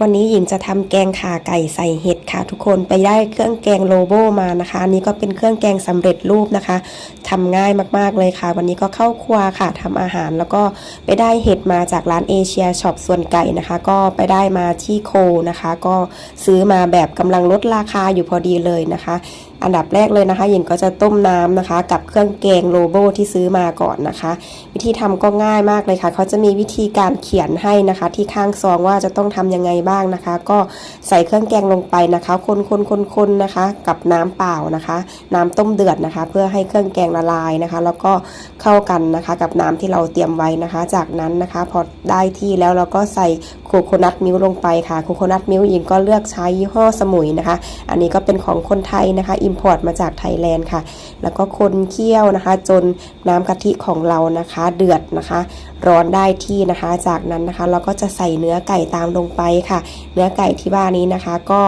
วันนี้หญิงจะทำแกงขาไก่ใส่เห็ดค่ะทุกคนไปได้เครื่องแกงโลโบมานะคะนนี้ก็เป็นเครื่องแกงสำเร็จรูปนะคะ ทำง่ายมากๆเลยค่ะ วันนี้ก็เข้าครัวค่ะทำอาหารแล้วก็ไปได้เห็ดมาจากร้านเอเชียช็อปส่วนไก่นะคะ ก็ไปได้มาที่โคนะคะ ก็ซื้อมาแบบกำลังลดราคาอยู่พอดีเลยนะคะ อันดับแรกเลยนะคะหญิงก็จะต้มน้ำนะคะ กับเครื่องแกงโลโบที่ซื้อมาก่อนนะคะ วิธีทำก็ง่ายมากเลยค่ะ เขาจะมีวิธีการเขียนให้นะคะ ที่ข้างซองว่าจะต้องทำยังไงบ้างนะคะ ก็ใส่เครื่องแกงลงไปนะคะ คนคนคนคนนะคะ กับน้ำเปล่านะคะ น้ำต้มเดือดนะคะ เพื่อให้เครื่องแกงละลายนะคะ แล้วก็เข้ากันนะคะกับน้ำที่เราเตรียมไว้นะคะ จากนั้นนะคะพอได้ที่แล้วเราก็ใส่ โคโคนัทมิลลงไปค่ะโคโคนัทมิลค์หญิงก็เลือกใช้ยี่ห้อสมุยนะคะ อันนี้ก็เป็นของคนไทยนะคะอิมพอร์ตมาจากไทยแลนด์ค่ะ แล้วก็คนเคี่ยวนะคะ จนน้ำกะทิของเรานะคะ เดือดนะคะ ร้อนได้ที่นะคะ จากนั้นนะคะ เราก็จะใส่เนื้อไก่ตามลงไปค่ะ เนื้อไก่ที่บ้านนี้นะคะ ก็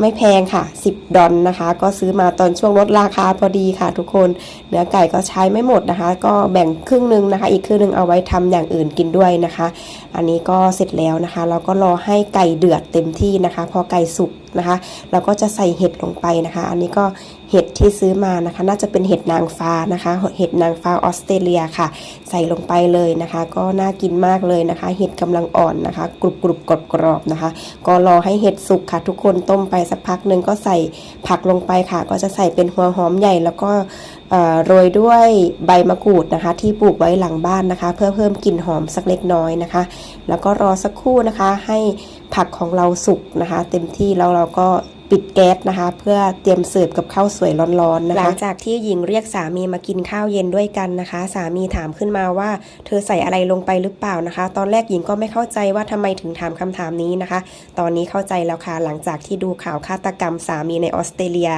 ไม่แพงค่ะ 10 ดอลนะคะ ก็ซื้อมาตอนช่วงลดราคาพอดีค่ะ ทุกคน เนื้อไก่ก็ใช้ไม่หมดนะคะ ก็แบ่งครึ่งหนึงนะคะ อีกครึ่งหนึงเอาไว้ทำอย่างอื่นกินด้วยนะคะ อันนี้ก็เสร็จแล้วนะคะเราก็รอให้ไก่เดือดเต็มที่นะคะ พอไก่สุกนะคะเราก็จะใส่เห็ดลงไปนะคะ อันนี้ก็เห็ดที่ซื้อมานะคะ น่าจะเป็นเห็ดนางฟ้านะคะ เห็ดนางฟ้าออสเตรเลียค่ะ ใส่ลงไปเลยนะคะ ก็น่ากินมากเลยนะคะ เห็ดกำลังอ่อนนะคะ กรุบกรุบกรอบกรอบนะคะ ก็รอให้เห็ดสุกค่ะ ทุกคนต้มไปสักพักหนึ่งก็ใส่ผักลงไปค่ะ ก็จะใส่เป็นหัวหอมใหญ่แล้วก็ โรยด้วยใบมะกรูดนะคะ ที่ปลูกไว้หลังบ้านนะคะ เพื่อเพิ่มกลิ่นหอมสักเล็กน้อยนะคะ แล้วก็รอสักครู่นะคะ ให้ผักของเราสุกนะคะ เต็มที่แล้วเราก็ปิดแก๊สนะคะ เพื่อเตรียมเสิร์ฟกับข้าวสวยร้อนๆนะคะหลังจากที่หญิงเรียกสามีมากินข้าวเย็นด้วยกันนะคะ สามีถามขึ้นมาว่า เธอใส่อะไรลงไปหรือเปล่านะคะ ตอนแรกหญิงก็ไม่เข้าใจว่าทำไมถึงถามคำถามนี้นะคะ ตอนนี้เข้าใจแล้วค่ะหลังจากที่ดูข่าวฆาตกรรมสามีในออสเตรเลีย